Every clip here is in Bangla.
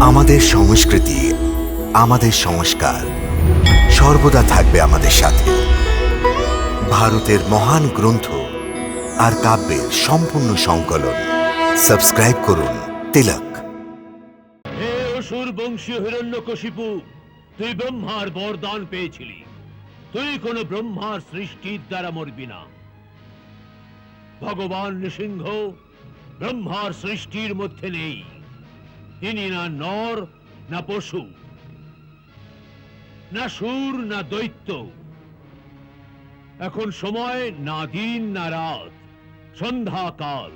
আমাদের সংস্কৃতি, আমাদের সংস্কার সর্বদা থাকবে আমাদের সাথে। ভারতের মহান গ্রন্থ আর কাব্যের সম্পূর্ণ সংকলন। সাবস্ক্রাইব করুন তিলক। হে অসুর বংশীয় হিরণ্যকশিপু, তুই ব্রহ্মার বরদান পেয়েছিলি। তুই কোন ব্রহ্মার সৃষ্টির দ্বারা মরবি না। ভগবান নৃসিংহ, ব্রহ্মার সৃষ্টির মধ্যে নেই। তিনি না নর, না পশু, না সুর, না দৈত্য। এখন সময় না দিন, না রাত সন্ধ্যাকাল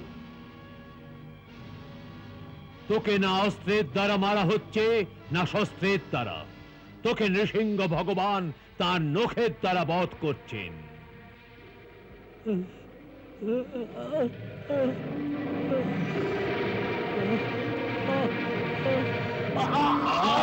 তোকে না অস্ত্রের দ্বারা মারা হচ্ছে, না শস্ত্রের দ্বারা। তোকে নৃসিংহ ভগবান তার নখের দ্বারা বধ করছেন। নৃসিংহ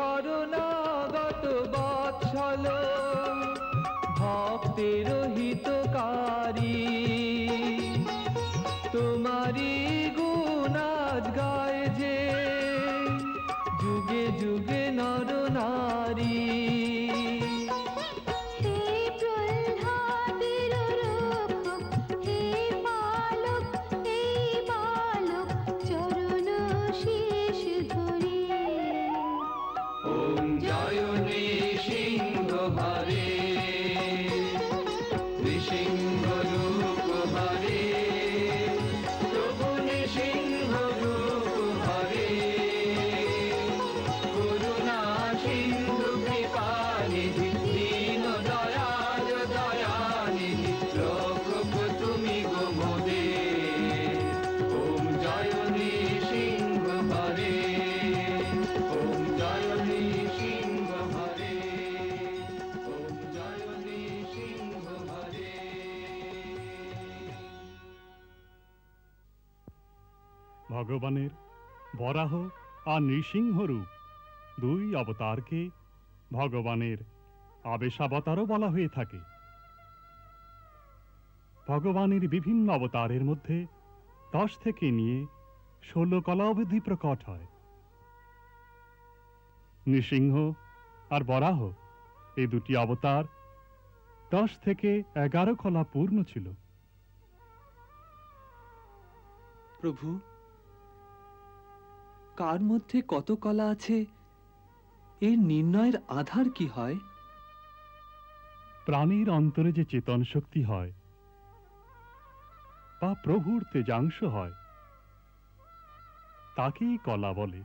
শরণাগত বৎসল ভক্তের হিতকারী। তোমারি গুণাজ গায় যে যুগে যুগে নর নারী। ভগবানের বরাহ আর নৃসিংহ রূপ। দুই অবতারকে ভগবানের আবেশাবতারও বলা হয়ে থাকে। ভগবানের বিভিন্ন অবতারের মধ্যে দশ থেকে নিয়ে ষোলো কলা প্রকট হয়। নৃসিংহ আর বরাহ, এই দুটি অবতার দশ থেকে এগারো কলা পূর্ণ ছিল। প্রভু কার মধ্যে কত কলা আছে? এর নির্ণয়ের আধার কি হয়? প্রাণীর অন্তরে যে চেতন শক্তি হয় বা প্রভুর তেজাংশ হয়। তাকেই কলা বলে।